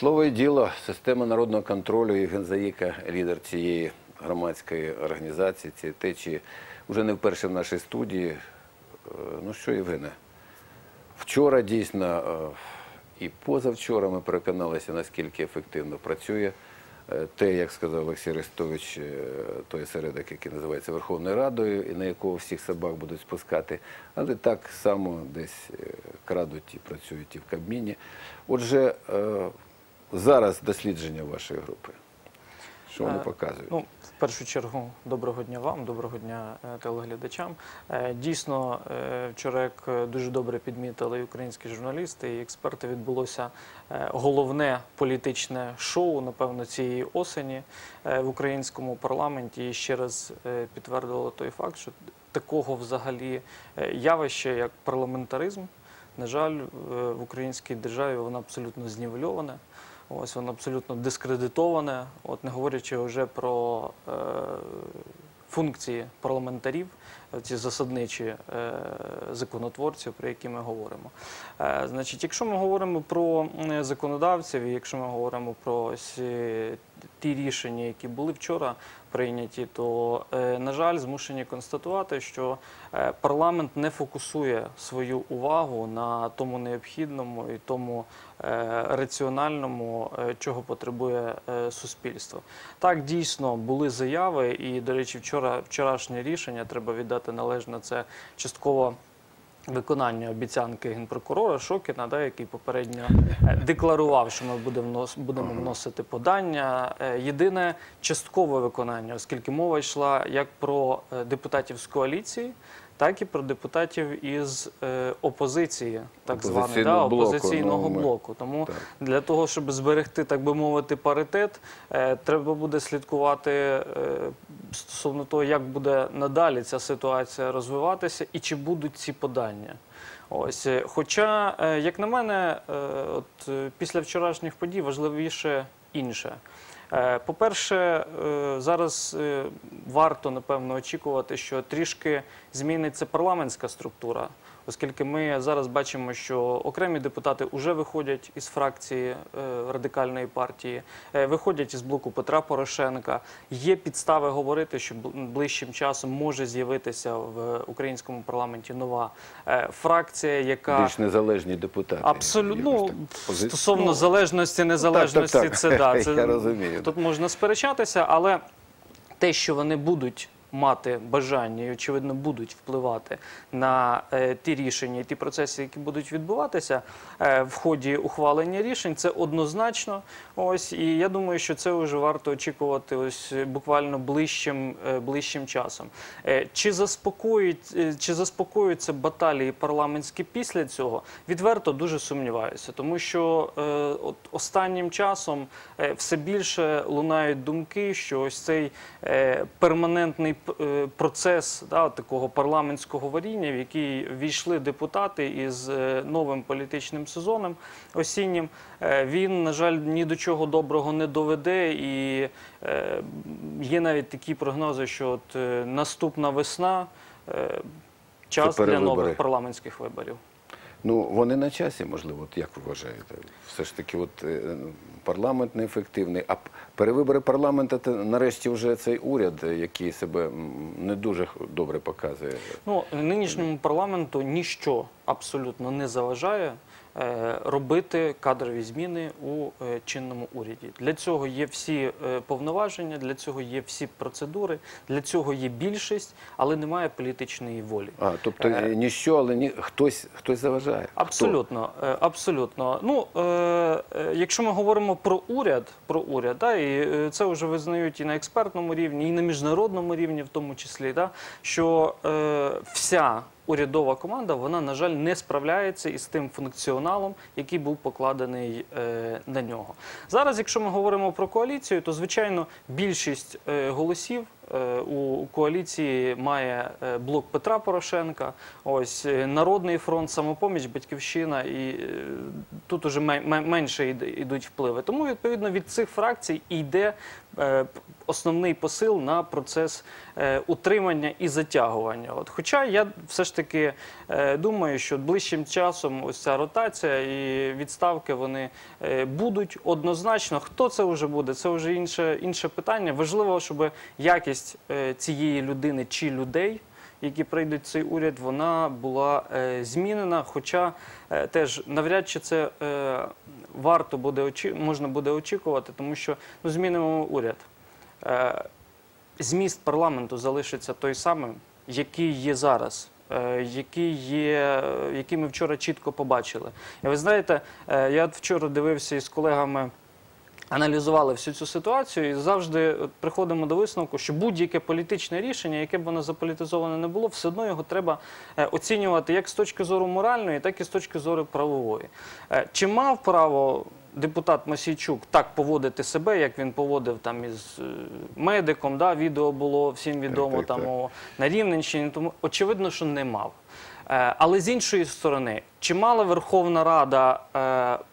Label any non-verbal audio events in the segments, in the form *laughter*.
Слово і діло, система народного контролю Євген Заїка, лідер цієї громадської організації, цієї течії, вже не вперше в нашій студії. Е, Ну що, Євгене, вчора дійсно е, і позавчора ми переконалися, наскільки ефективно працює е, те, як сказав Олексій Арестович, е, той осередок, який називається Верховною Радою, і на якого всіх собак будуть спускати, але так само десь крадуть і працюють і в Кабміні. Отже, зараз дослідження вашої групи. Що вони Е, показують? Ну, в першу чергу, доброго дня вам, доброго дня е, телеглядачам. Е, Дійсно, вчора, як дуже добре підмітили і українські журналісти і експерти, відбулося головне політичне шоу, напевно, цієї осені в українському парламенті. І ще раз підтвердило той факт, що такого взагалі явища, як парламентаризм, на жаль, в українській державі воно абсолютно знівельоване. Ось воно абсолютно дискредитоване, от не говорячи вже про е, функції парламентарів, ці засадничі е, законотворців, про які ми говоримо. Е, значить, якщо ми говоримо про законодавців, якщо ми говоримо про ось, е, ті рішення, які були вчора прийняті, то, е, на жаль, змушені констатувати, що е, парламент не фокусує свою увагу на тому необхідному і тому е, раціональному, чого потребує суспільство. Так, дійсно були заяви, і, до речі, вчора вчорашнє рішення треба віддати належно. Це частково. Виконання обіцянки генпрокурора Шокіна, да, який попередньо е, декларував, що ми будемо будемо вносити подання. Е, Єдине часткове виконання, оскільки мова йшла як про е, депутатів з коаліції, так і про депутатів із е, опозиції, так званої да, Опозиційного блоку, опозиційного ну, ми- блоку. Тому Так. для того, щоб зберегти, так би мовити, паритет, е, треба буде слідкувати е, стосовно того, як буде надалі ця ситуація розвиватися і чи будуть ці подання. Ось, е, хоча, е, як на мене, е, от е, після вчорашніх подій важливіше інше. Е, По-перше, е, зараз е, варто напевно очікувати, що трішки зміниться парламентська структура, оскільки ми зараз бачимо, що окремі депутати вже виходять із фракції е, радикальної партії, е, виходять із блоку Петра Порошенка. Є підстави говорити, що ближчим часом може з'явитися в українському парламенті нова е, фракція, яка Більш незалежні депутати. Абсолютно ну, стосовно Ну, залежності, незалежності, так, так. це да. *laughs* Це Я розумію. тут можна сперечатися, але те, що вони будуть мати бажання і очевидно будуть впливати на е, ті рішення і ті процеси, які будуть відбуватися е, в ході ухвалення рішень, це однозначно. Ось і я думаю, що це вже варто очікувати ось е, буквально ближчим, ближчим часом. Чи заспокоїть, чи заспокоюються баталії парламентські після цього? Відверто дуже сумніваюся, тому що от останнім часом все більше лунають думки, що ось цей перманентний процес да, такого парламентського варіння, в який війшли депутати із е, новим політичним сезоном осіннім, е, він, на жаль, ні до чого доброго не доведе. І е, є навіть такі прогнози, що от е, наступна весна е, час для нових парламентських виборів. Ну, вони на часі, можливо, от як ви вважаєте? Все ж таки, от е, парламент неефективний, а перевибори парламенту це нарешті вже цей уряд, е, який себе не дуже добре показує. Ну, нинішньому парламенту ніщо абсолютно не заважає робити кадрові зміни у е, чинному уряді. Для цього є всі е, повноваження, для цього є всі процедури, для цього є більшість, але немає політичної волі. А, тобто Е, е, ніщо, але ні, хтось, хтось заважає. Абсолютно, е, абсолютно. Ну, е, е, якщо ми говоримо про уряд, про уряд, да, і е, це вже визнають і на експертному рівні, і на міжнародному рівні, в тому числі, да, що е, вся урядова команда, вона, на жаль, не справляється із тим функціоналом, який був покладений е, на нього. Зараз, якщо ми говоримо про коаліцію, то звичайно більшість е, голосів. е, У коаліції має е, блок Петра Порошенка, ось е, Народний фронт, самопоміч, батьківщина, і тут уже мен- мен- менше йдуть впливи. Тому відповідно від цих фракцій і йде основний посил на процес утримання і затягування. От, хоча я все ж таки е, думаю, що ближчим часом ось ця ротація і відставки вони е, будуть однозначно. Хто це вже буде? Це вже інше, інше питання. Важливо, щоб якість е, цієї людини чи людей які прийдуть в цей уряд, вона була е, змінена. Хоча е, теж навряд чи це е, варто буде очі... можна буде очікувати, тому що ну, змінимо уряд. Е, зміст парламенту залишиться той самим, який є зараз. е, Який є, який ми вчора чітко побачили. І ви знаєте, е, я вчора дивився із колегами аналізували всю цю ситуацію і завжди приходимо до висновку, що будь-яке політичне рішення, яке б воно заполітизоване не було, все одно його треба е, оцінювати як з точки зору моральної, так і з точки зору правової. Чи мав право депутат Масійчук так поводити себе, як він поводив там із е, медиком? Да, відео було всім відомо так, там так. о, на Рівненщині, тому очевидно, що не мав. Е, Але з іншої сторони, чи мала Верховна Рада е,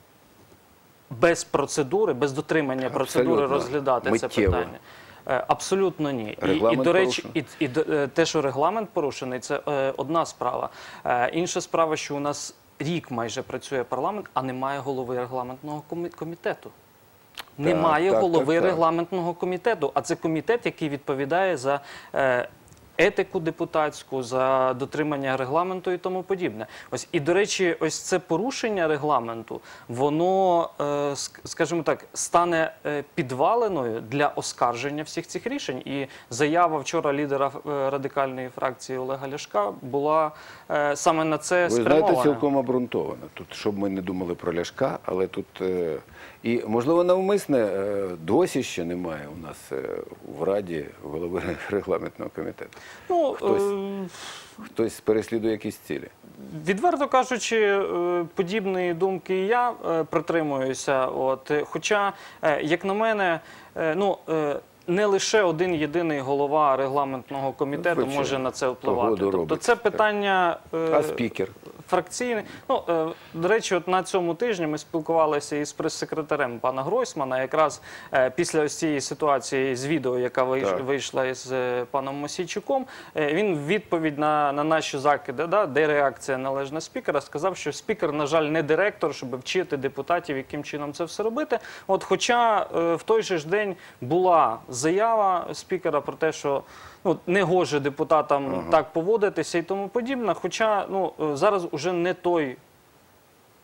без процедури, без дотримання процедури Абсолютно. розглядати це питання? Е, Абсолютно ні. І, і до речі, і, порушений. і е, те, що регламент порушений, це е, одна справа. Е, інша справа, що у нас рік майже працює парламент, а немає голови регламентного комітету. Немає так, голови так, так. регламентного комітету, а це комітет, який відповідає за е, етику депутатську, за дотримання регламенту і тому подібне. Ось і до речі, ось це порушення регламенту, воно, е, скажімо так, стане е, підваленою для оскарження всіх цих рішень. І заява вчора лідера е, радикальної фракції Олега Ляшка була саме на це Ви спрямована. знаєте, цілком обґрунтовано. Тут, щоб ми не думали про Ляшка, але тут і можливо навмисне досі ще немає у нас в Раді голови регламентного комітету. Ну, Хтось. е, Хтось переслідує якісь цілі. Відверто кажучи, е, подібної думки і я е, притримуюся. От, хоча, е, як на мене, ну. Не лише один єдиний голова регламентного комітету Звичайно. може на це впливати. Тобто це питання Так. А спікер? Фракційне. Ну, е, до речі, от на цьому тижні ми спілкувалися із прес-секретарем пана Гройсмана, якраз е, після ось цієї ситуації з відео, яка вийшла із е, паном Мосійчуком. Він відповідь на, на наші закиди, да, де реакція належна спікера, сказав, що спікер, на жаль, не директор, щоб вчити депутатів, яким чином це все робити. От, хоча в той же ж день була заява спікера про те, що ну, не гоже депутатам так поводитися і тому подібне. Хоча ну, е, зараз уже не той.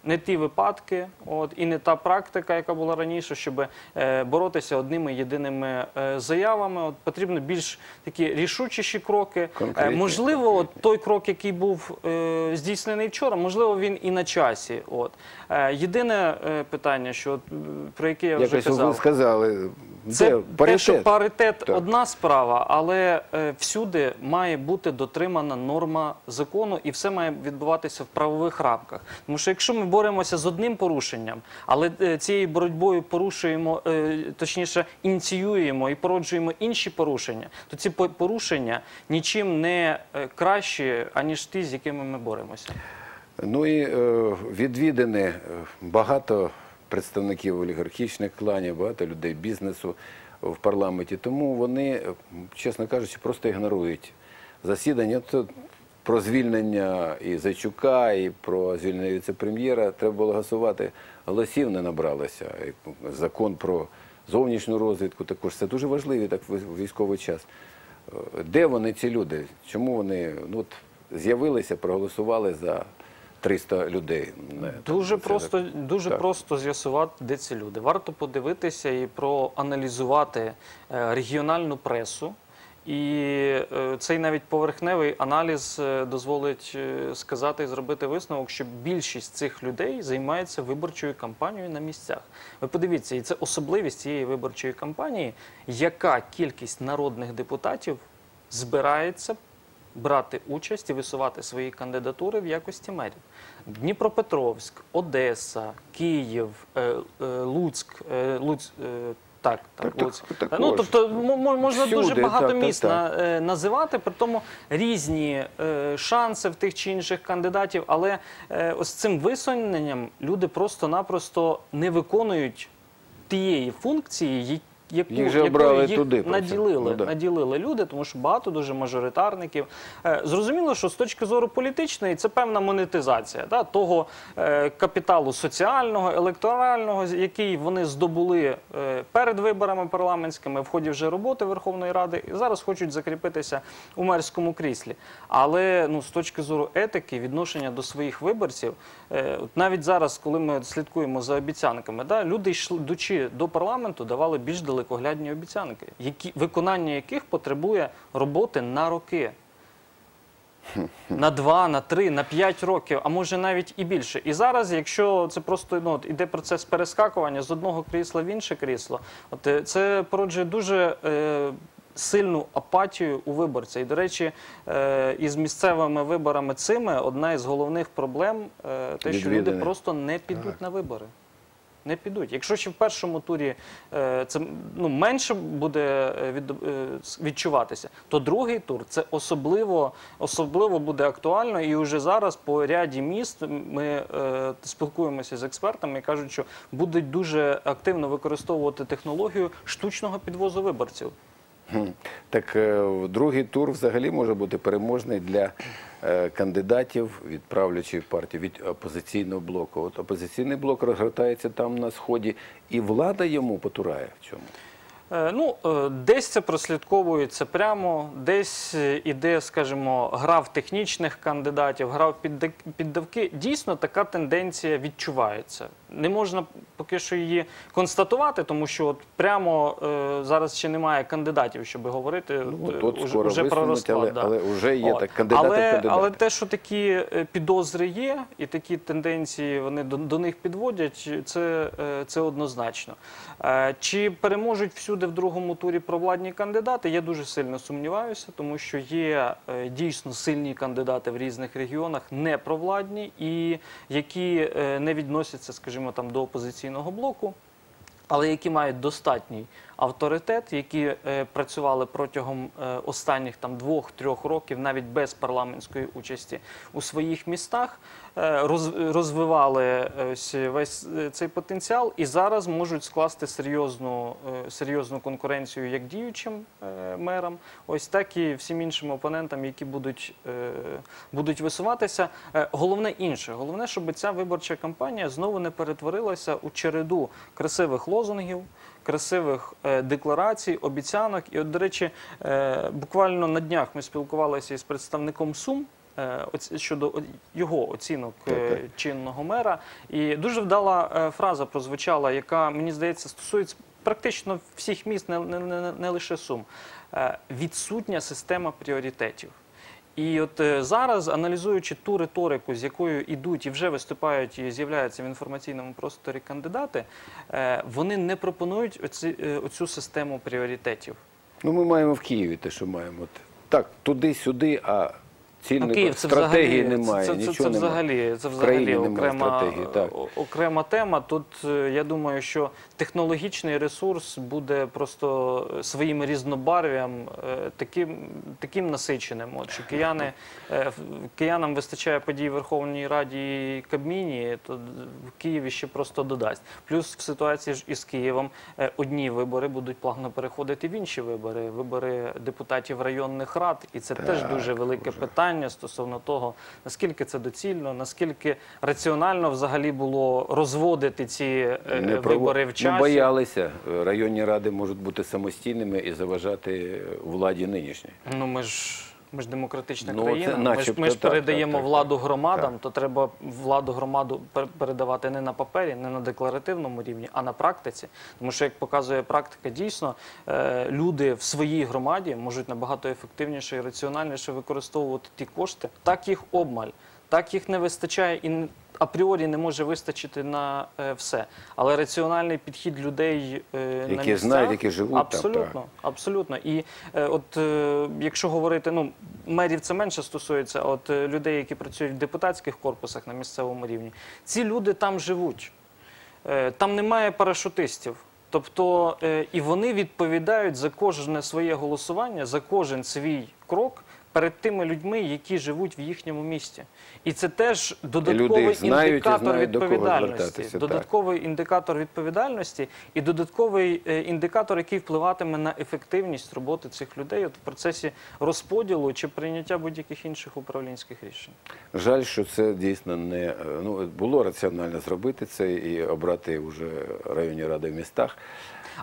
Не ті випадки, от і не та практика, яка була раніше, щоб е, боротися одними єдиними е, заявами. От потрібно більш такі рішучіші кроки. Е, можливо, от конкретні. той крок, який був е, здійснений вчора, можливо, він і на часі. От е, єдине е, питання, що от, е, про яке я вже Якось казав, ви сказали, це де те, що паритет? Так. одна справа, але е, всюди має бути дотримана норма закону, і все має відбуватися в правових рамках. Тому що якщо ми боремося з одним порушенням, але е, цією боротьбою порушуємо, е, точніше, ініціюємо і породжуємо інші порушення, то ці порушення нічим не кращі, аніж ті, з якими ми боремося. Ну і відвідини багато представників олігархічних кланів, багато людей бізнесу в парламенті. Тому вони, чесно кажучи, просто ігнорують засідання. Це про звільнення і Зайчука, і про звільнення віце-прем'єра треба було голосувати. Голосів не набралося. Закон про зовнішню розвідку також це дуже важливий так в військовий час. Е, Де вони ці люди? Чому вони ну, от, з'явилися, проголосували за 300 людей? Дуже це просто, так. дуже Так. просто з'ясувати, де ці люди. Варто подивитися і проаналізувати е, регіональну пресу. І е, цей навіть поверхневий аналіз е, дозволить сказати і зробити висновок, що більшість цих людей займається виборчою кампанією на місцях. Ви подивіться, і це особливість цієї виборчої кампанії, яка кількість народних депутатів збирається брати участь і висувати свої кандидатури в якості мерів. Дніпропетровськ, Одеса, Київ, е, е, Луцьк, е, Луць, е, так, так, Так, так, Луцьк. також. Ну, тобто можна Всюди, дуже багато так, так, міст так. на- е, називати, при тому різні е, шанси в тих чи інших кандидатів, але е, ось цим висуненням люди просто-напросто не виконують тієї функції, ї- яку, Їх якою обрали їх туди, наділили, Ну, да. наділили люди, тому що багато дуже мажоритарників. Е, Зрозуміло, що з точки зору політичної це певна монетизація да, того е, капіталу соціального, електорального, який вони здобули е, перед виборами парламентськими в ході вже роботи Верховної Ради, і зараз хочуть закріпитися у мерському кріслі. Але ну, з точки зору етики, відношення до своїх виборців, е, от навіть зараз, коли ми слідкуємо за обіцянками, да, люди йшли йдучи до парламенту, давали більш далекоглядні обіцянки, які виконання яких потребує роботи на роки. На два, на три, на п'ять років, а може навіть і більше. І зараз, якщо це просто ну, от іде процес перескакування з одного крісла в інше крісло, от е, це породжує дуже е, сильну апатію у виборця. І, до речі, е, із місцевими виборами цими одна із головних проблем е, те, що люди просто не підуть на вибори. Не підуть. Якщо ще в першому турі е, це ну, менше буде е, від, е, відчуватися, то другий тур це особливо, особливо буде актуально. І вже зараз по ряді міст ми е, спілкуємося з експертами і кажуть, що будуть дуже активно використовувати технологію штучного підвозу виборців. Так е, другий тур взагалі може бути переможний для е, кандидатів від правлячої партії, від опозиційного блоку. От опозиційний блок розгортається там на сході, і влада йому потурає в цьому. Е, Ну, десь це прослідковується прямо, десь іде, скажімо, гра в технічних кандидатів, гра в піддавки. Дійсно, така тенденція відчувається. Не можна поки що її констатувати, тому що от прямо е, зараз ще немає кандидатів, щоб говорити Ну, от, от, е, уже, скоро уже про розклад. але, да. але вже є так кандидати але, кандидати. але те, що такі е, підозри є, і такі тенденції вони до, до них підводять, це, е, це однозначно. Е, Чи переможуть всюди в другому турі провладні кандидати? Я дуже сильно сумніваюся, тому що є е, дійсно сильні кандидати в різних регіонах, не провладні, і які не відносяться, скажімо, там до опозиційного блоку. Але які мають достатній авторитет, які е, працювали протягом е, останніх там двох-трьох років, навіть без парламентської участі у своїх містах, розвивали е, весь е, цей потенціал і зараз можуть скласти серйозну, е, серйозну конкуренцію як діючим е, мерам, ось так і всім іншим опонентам, які будуть, е, будуть висуватися. Е, Головне інше, головне, щоб ця виборча кампанія знову не перетворилася у череду красивих лозунгів, красивих е, декларацій, обіцянок. І, от, до речі, е, буквально на днях ми спілкувалися із представником Сум. Е, Щодо його оцінок е, чинного мера, і дуже вдала е, фраза прозвучала, яка мені здається стосується практично всіх міст, не, не, не, не лише сум. Відсутня система пріоритетів. І от зараз, аналізуючи ту риторику, з якою ідуть і вже виступають і з'являються в інформаційному просторі кандидати, вони не пропонують оці, оцю систему пріоритетів. Ну, ми маємо в Києві те, що маємо. Так, туди-сюди, а цільної Київ це стратегії взагалі, немає, це, це, нічого це, взагалі, це взагалі окрема, так. окрема тема. Тут е, я думаю, що технологічний ресурс буде просто своїм різнобарв'ям е, таким, таким насиченим. От, що кияни, е, киянам вистачає подій в Верховній Раді і Кабміні, то в Києві ще просто додасть. Плюс в ситуації ж із Києвом одні вибори будуть плавно переходити в інші вибори, вибори депутатів районних рад, і це теж дуже велике уже. питання стосовно того, наскільки це доцільно, наскільки раціонально взагалі було розводити ці е, Не вибори в часі. Ми боялися. Районні ради можуть бути самостійними і заважати владі нинішній. Ну ми ж. Ми ж демократична Ну, країна. Ми ж, ми ж передаємо так, так, владу громадам, Так. то треба владу громаду пер- передавати не на папері, не на декларативному рівні, а на практиці. Тому що, як показує практика, дійсно е, люди в своїй громаді можуть набагато ефективніше і раціональніше використовувати ті кошти. Так їх обмаль, так їх не вистачає і апріорі не може вистачити на е, все. Але раціональний підхід людей е, на Які місцях, знають, які живуть абсолютно, так. абсолютно. І е, от е, якщо говорити, ну мерів це менше стосується, а от е, людей, які працюють в депутатських корпусах на місцевому рівні, ці люди там живуть. Е, там немає парашутистів. Тобто е, і вони відповідають за кожне своє голосування, за кожен свій крок перед тими людьми, які живуть в їхньому місті. І це теж додатковий знають індикатор знають, відповідальності. звертатися, так. Додатковий індикатор відповідальності і додатковий е, індикатор, який впливатиме на ефективність роботи цих людей от в процесі розподілу чи прийняття будь-яких інших управлінських рішень. Жаль, що це дійсно не е, ну було раціонально зробити це і обрати вже районні ради в містах.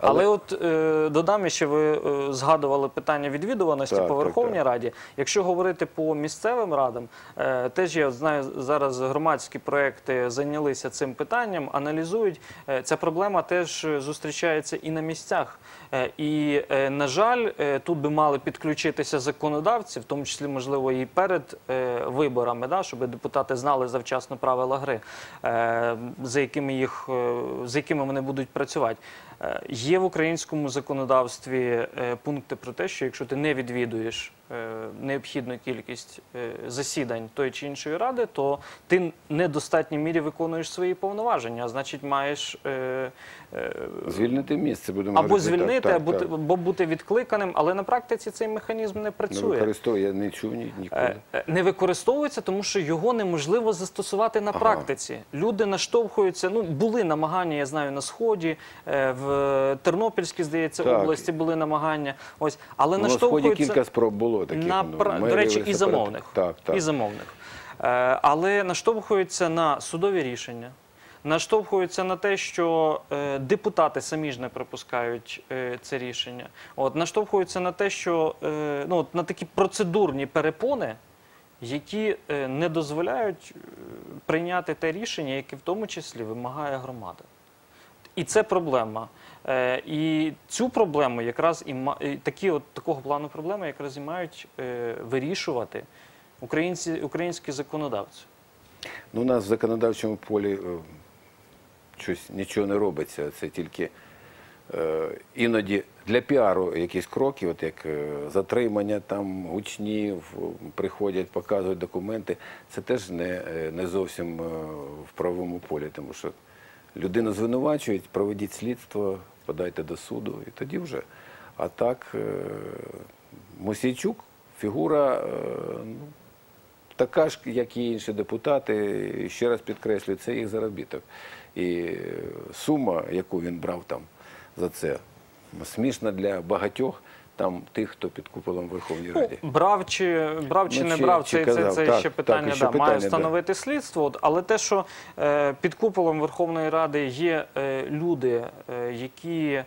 Але, от е, додам ще ви е, згадували питання відвідуваності Так, по так, Верховній так. Раді. Якщо говорити по місцевим радам, е, теж я знаю зараз громадські проекти зайнялися цим питанням, аналізують. Е, ця проблема теж зустрічається і на місцях. Е, і, е, на жаль, е, тут би мали підключитися законодавці, в тому числі, можливо, і перед е, виборами, да, щоб депутати знали завчасно правила гри, е, за якими їх е, за якими вони будуть працювати. Е, Є в українському законодавстві е, пункти про те, що якщо ти не відвідуєш необхідну кількість е, засідань тої чи іншої ради, то ти недостатній мірі виконуєш свої повноваження, а значить маєш е, е, Звільнити місце, будемо або говорити звільнити, так, або, так. або бути відкликаним, але на практиці цей механізм не Не працює. використовую, я не чув ні, ніколи. Е, е, Не використовується, тому що його неможливо застосувати на Ага. практиці. Люди наштовхуються. Ну були намагання, я знаю, на сході, е, в Тернопільській, здається, області були намагання. Ось, але Ну, на сході кілька спроб було таких. на ну, до речі, і замовних. Так, так. І замовних. Е, але наштовхуються на судові рішення. Наштовхуються на те, що е, депутати самі ж не пропускають е, це рішення. От наштовхуються на те, що е, ну от на такі процедурні перепони, які е, не дозволяють прийняти те рішення, яке в тому числі вимагає громада. І це проблема. Е, і цю проблему якраз і, такі от такого плану проблеми якраз і мають е, вирішувати українці, українські законодавці. Ну, у нас в законодавчому полі е, щось нічого не робиться. Це тільки іноді для піару якісь кроки, от як затримання там учнів, приходять, показують документи. Це теж не, не зовсім в правовому полі, тому що людину звинувачують, проведіть слідство, подайте до суду, і тоді вже. А так, е, Мосійчук фігура. е, ну, така ж, як і інші депутати, ще раз підкреслюю, це їх заробіток. І е, сума, яку він брав там за це, смішна для багатьох там тих, хто під куполом Верховній Раді. Ну, брав чи брав чи Ну, не чи- брав, чи це, казав, це, це так, ще питання, так, ще да, має встановити да. слідство. От, але те, що е, під куполом Верховної Ради є е, люди, е, які. е,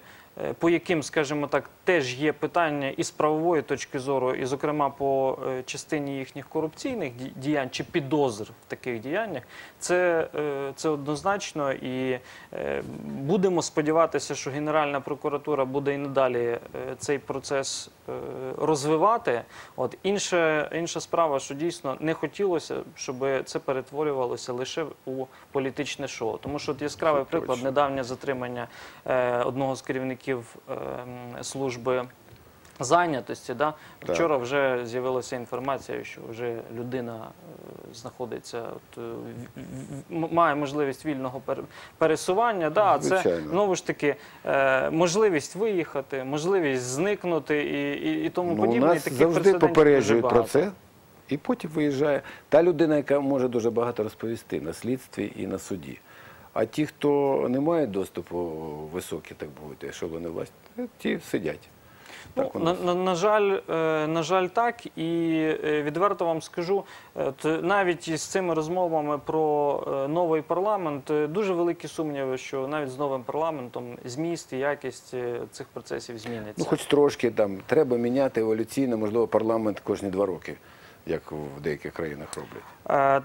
По яким, скажімо так, теж є питання і з правової точки зору, і, зокрема, по е, частині їхніх корупційних діянь чи підозр в таких діяннях, це, е, це однозначно. І е, будемо сподіватися, що Генеральна прокуратура буде і надалі цей процес розвивати. От інша, інша справа, що дійсно не хотілося, щоб це перетворювалося лише у політичне шоу. Тому що от яскравий приклад недавнє затримання одного з керівників е, м, служби. Зайнятості, да? Так. вчора вже з'явилася інформація, що вже людина е, знаходиться, от, е, має можливість вільного пересування. Да, а це знову ж таки е, можливість виїхати, можливість зникнути і, і, і тому Ну, подібне. І нас таких завжди попереджують про це, і потім виїжджає та людина, яка може дуже багато розповісти на слідстві і на суді. А ті, хто не має доступу високі, так бути, ешелони власті, ті сидять. Ну, Так на, на, на жаль, е, на жаль, так. І е, відверто вам скажу, е, навіть із цими розмовами про новий парламент дуже великі сумніви, що навіть з новим парламентом зміст і якість цих процесів зміниться. Ну, хоч трошки там треба міняти еволюційно, можливо, парламент кожні два роки, як в деяких країнах роблять. Е,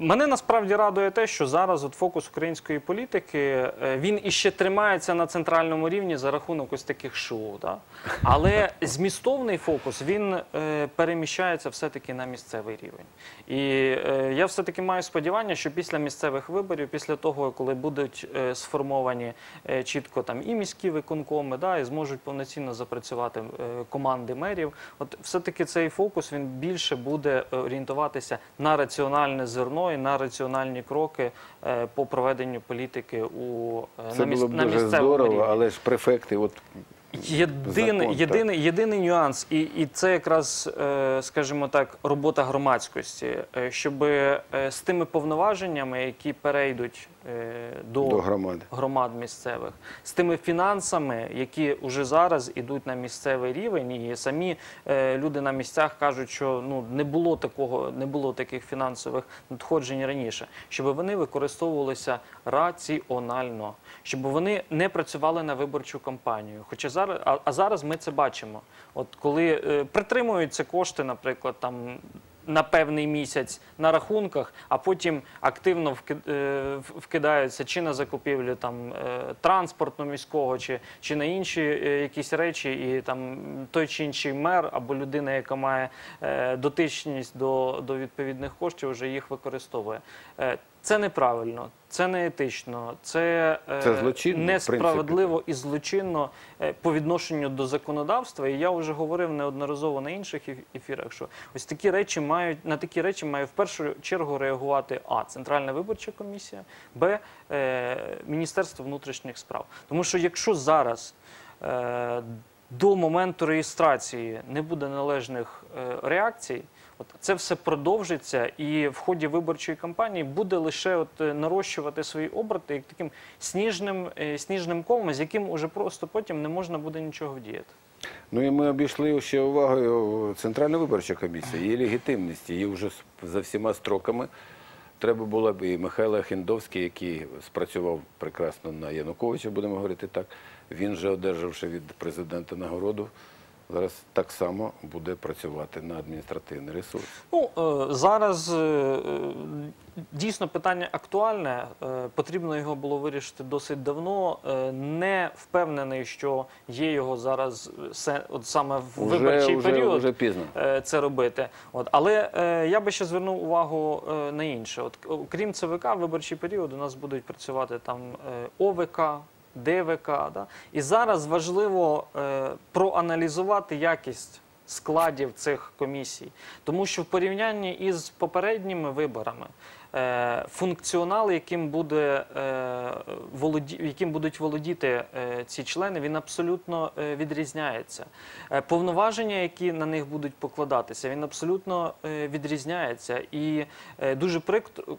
Мене насправді радує те, що зараз от фокус української політики е, він іще тримається на центральному рівні за рахунок ось таких шоу. Да? Але *laughs* змістовний фокус він е, переміщається все-таки на місцевий рівень. І я все-таки маю сподівання, що після місцевих виборів, після того, коли будуть сформовані чітко там і міські виконкоми, да, і зможуть повноцінно запрацювати команди мерів, от все-таки цей фокус він більше буде орієнтуватися на раціональне зерно і на раціональні кроки е, по проведенню політики у е, Це на, міс- було б на дуже місцевому здорово, рівні. але ж префекти, от Єдиний, Закон, єдиний, єдиний нюанс, і, і це якраз, е, скажімо так, робота громадськості, щоб з тими повноваженнями, які перейдуть е, до громади. громад місцевих, з тими фінансами, які вже зараз ідуть на місцевий рівень, і самі е, люди на місцях кажуть, що ну не було такого, не було таких фінансових надходжень раніше, щоб вони використовувалися раціонально, щоб вони не працювали на виборчу кампанію. Хоча зараз, а, а зараз ми це бачимо. От коли е, притримуються кошти, наприклад, там на певний місяць на рахунках, а потім активно е, вкидаються чи на закупівлю там транспортну міського, чи, чи на інші е, якісь речі, і там той чи інший мер або людина, яка має е, дотичність до, до відповідних коштів, вже їх використовує. Це неправильно, це не етично, це, е, Це злочинно, несправедливо і злочинно е, по відношенню до законодавства. І я вже говорив неодноразово на інших ефірах, що ось такі речі мають на такі речі має в першу чергу реагувати а Центральна виборча комісія, б е, Міністерство внутрішніх справ. Тому що якщо зараз до моменту реєстрації не буде належних реакцій. От це все продовжиться, і в ході виборчої кампанії буде лише от е, нарощувати свої оберти як таким сніжним, е, сніжним колом, з яким уже просто потім не можна буде нічого вдіяти. Ну і ми обійшли ще увагою Центральна виборча комісія, її легітимність, її вже за всіма строками. Треба було б і Михайло Хіндовський, який спрацював прекрасно на Януковича, будемо говорити так. Він же одержавши від президента нагороду, зараз так само буде працювати на адміністративний ресурс. Ну е, зараз е, е, дійсно питання актуальне. Потрібно його було вирішити досить давно. Не впевнений, що є його зараз от саме в Уже, виборчий уже, період. уже пізно. це робити. От. Але я би ще звернув увагу на інше. От, окрім ЦВК, в виборчий період у нас будуть працювати там ОВК, ДВК. Да? І зараз важливо е, проаналізувати якість складів цих комісій. Тому що в порівнянні із попередніми виборами функціонал, яким, буде, е, яким будуть володіти е, ці члени, він абсолютно е, відрізняється. Е, Повноваження, які на них будуть покладатися, він абсолютно е, відрізняється. І е, дуже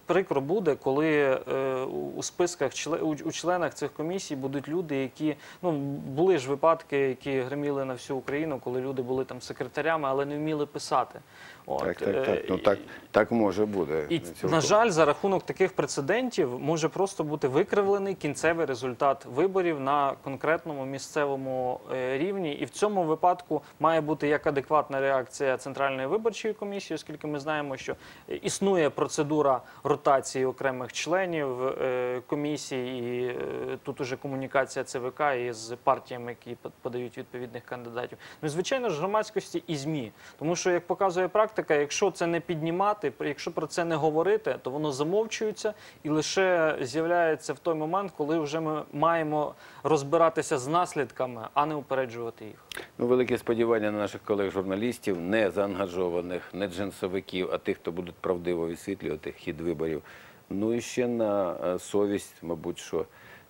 прикро, буде, коли е, у- списках у, членах цих комісій будуть люди, які ну були ж випадки, які гриміли на всю Україну, коли люди були там секретарями, але не вміли писати. От, Так, так, е, так. Ну так, так може буде. і, на жаль, за рахунок таких прецедентів може просто бути викривлений кінцевий результат виборів на конкретному місцевому е, рівні. І в цьому випадку має бути як адекватна реакція Центральної виборчої комісії, оскільки ми знаємо, що е, існує процедура ротації окремих членів е, комісії, і тут уже комунікація ЦВК із партіями, які под- подають відповідних кандидатів. Ну звичайно ж громадськості і ЗМІ, тому що як показує практика, якщо це не піднімати, якщо про це не говорити, то воно замовчується і лише з'являється в той момент, коли вже ми маємо розбиратися з наслідками, а не упереджувати їх. Ну, великі сподівання на наших колег-журналістів, не заангажованих, не джинсовиків, а тих, хто будуть правдиво висвітлювати хід виборів. Ну і ще на е, совість, мабуть, що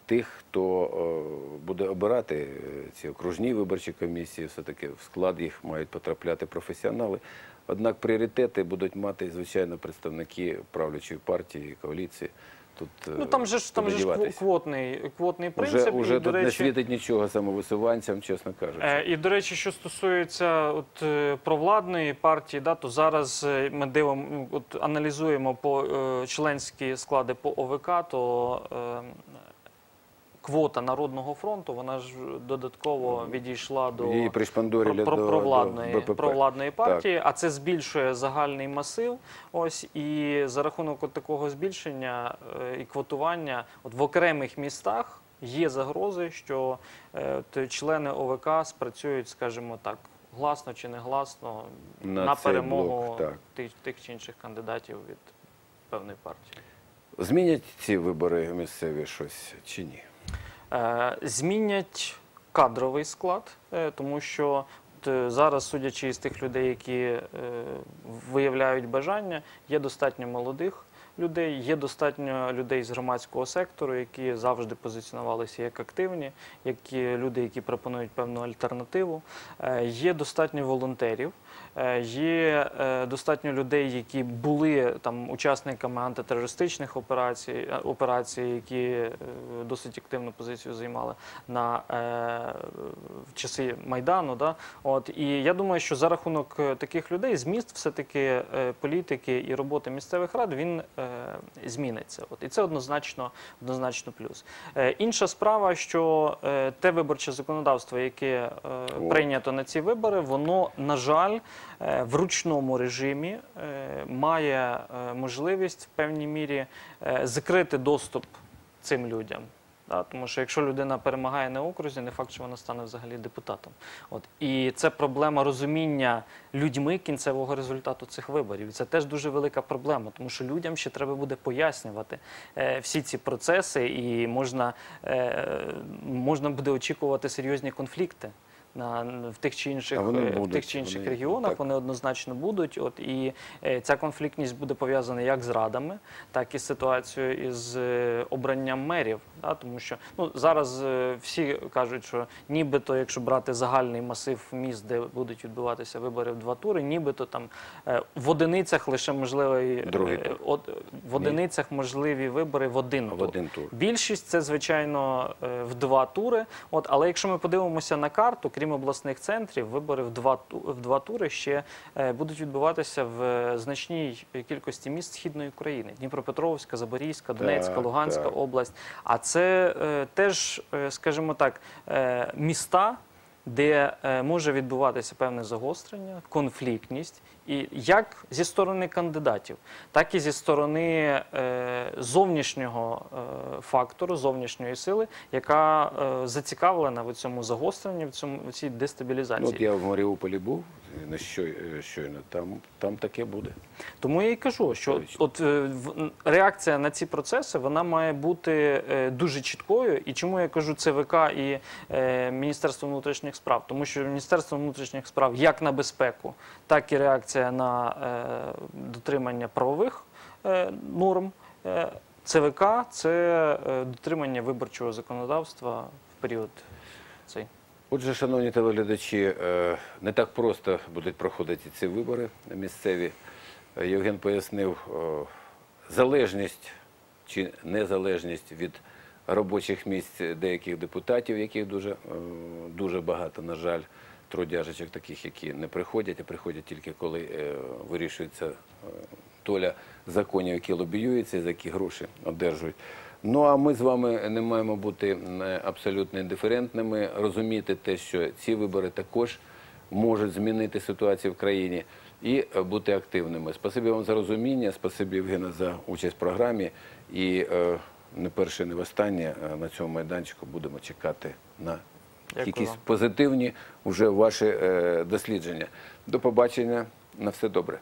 тих, хто е, буде обирати е, ці окружні виборчі комісії, все-таки в склад їх мають потрапляти професіонали. Однак пріоритети будуть мати, звичайно, представники правлячої партії, коаліції. Тут е, Ну там же ж там же ж кво- квотний, квотний принцип. уже і, до тут не світить нічого самовисуванцям, чесно кажучи. Е, І до речі, що стосується от е, провладної партії, да, то зараз ми дивимо, от аналізуємо по е, членські склади по ОВК, то е, квота Народного фронту, вона ж додатково відійшла до Її пришпандорили про, до, провладної, до БПП. провладної партії, а це збільшує загальний масив. Ось і за рахунок от такого збільшення е, і квотування, от в окремих містах є загрози, що е, члени ОВК спрацюють, скажімо так, гласно чи не гласно На на, перемогу блок, так. тих, тих чи інших кандидатів від певної партії. Змінять ці вибори місцеві щось чи ні? Е, Змінять кадровий склад, е, тому що е, зараз, судячи із тих людей, які виявляють бажання, є достатньо молодих людей, є достатньо людей з громадського сектору, які завжди позиціонувалися як активні, як люди, які пропонують певну альтернативу. Є достатньо волонтерів, є е, достатньо людей, які були там учасниками антитерористичних операцій, е, операцій, які е, досить активну позицію займали на е, в часи майдану. Да? От і я думаю, що за рахунок е, таких людей зміст все-таки е, політики і роботи місцевих рад він е, зміниться. От і це однозначно, однозначно плюс. Е, інша справа, що е, те виборче законодавство, яке е, прийнято на ці вибори, воно на жаль е, в ручному режимі е, має е, можливість в певній мірі е, закрити доступ цим людям. Тому що якщо людина перемагає на окрузі, не факт, що вона стане взагалі депутатом. І це проблема розуміння людьми кінцевого результату цих виборів. Це теж дуже велика проблема, тому що людям ще треба буде пояснювати е, всі ці процеси, і е, можна буде очікувати серйозні конфлікти. На в тих чи інших е, в будуть, тих чи інших вони- регіонах так. вони однозначно будуть. От і е, ця конфліктність буде пов'язана як з радами, так і з ситуацією із е, обранням мерів. Да? Тому що ну зараз всі кажуть, що нібито, якщо брати загальний масив міст, де будуть відбуватися вибори в два тури, нібито там в одиницях лише можливий тур. в одиницях можливі вибори в один В тур. один тур. Більшість це звичайно в два тури. От, але якщо ми подивимося на карту, крім обласних центрів, вибори в два в два тури ще е, будуть відбуватися в е, значній кількості міст східної України: Дніпропетровська, Заборізька, Донецька, Так, Луганська так. область. А це е, теж, скажімо так, е, міста. Де е, може відбуватися певне загострення, конфліктність, і як зі сторони кандидатів, так і зі сторони е, зовнішнього е, фактору, зовнішньої сили, яка е, зацікавлена в цьому загостренні, в цьому в цій Ну, дестабілізації. от я в Маріуполі був не що- щойно, там, там таке буде. Тому я і кажу, що от е, реакція на ці процеси вона має бути е, дуже чіткою. І чому я кажу ЦВК і е, Міністерство внутрішніх справ? Тому що Міністерство внутрішніх справ як на безпеку, так і реакція на е, дотримання правових е, норм. Е, ЦВК це дотримання виборчого законодавства в період цей. Отже, шановні телеглядачі, не так просто будуть проходити ці вибори місцеві. Євген пояснив залежність чи незалежність від робочих місць деяких депутатів, яких дуже, дуже багато, на жаль, трудяжечок таких, які не приходять, а приходять тільки коли е, вирішується е, доля законів, які лобіюються, за які гроші одержують. Ну а ми з вами не маємо бути е, абсолютно індиферентними, розуміти те, що ці вибори також можуть змінити ситуацію в країні і е, бути активними. Спасибі вам за розуміння, спасибі Євгена за участь в програмі. І е, не перше, не востаннє на цьому майданчику будемо чекати на Дякую якісь вам. позитивні вже ваші е, дослідження. До побачення, на все добре.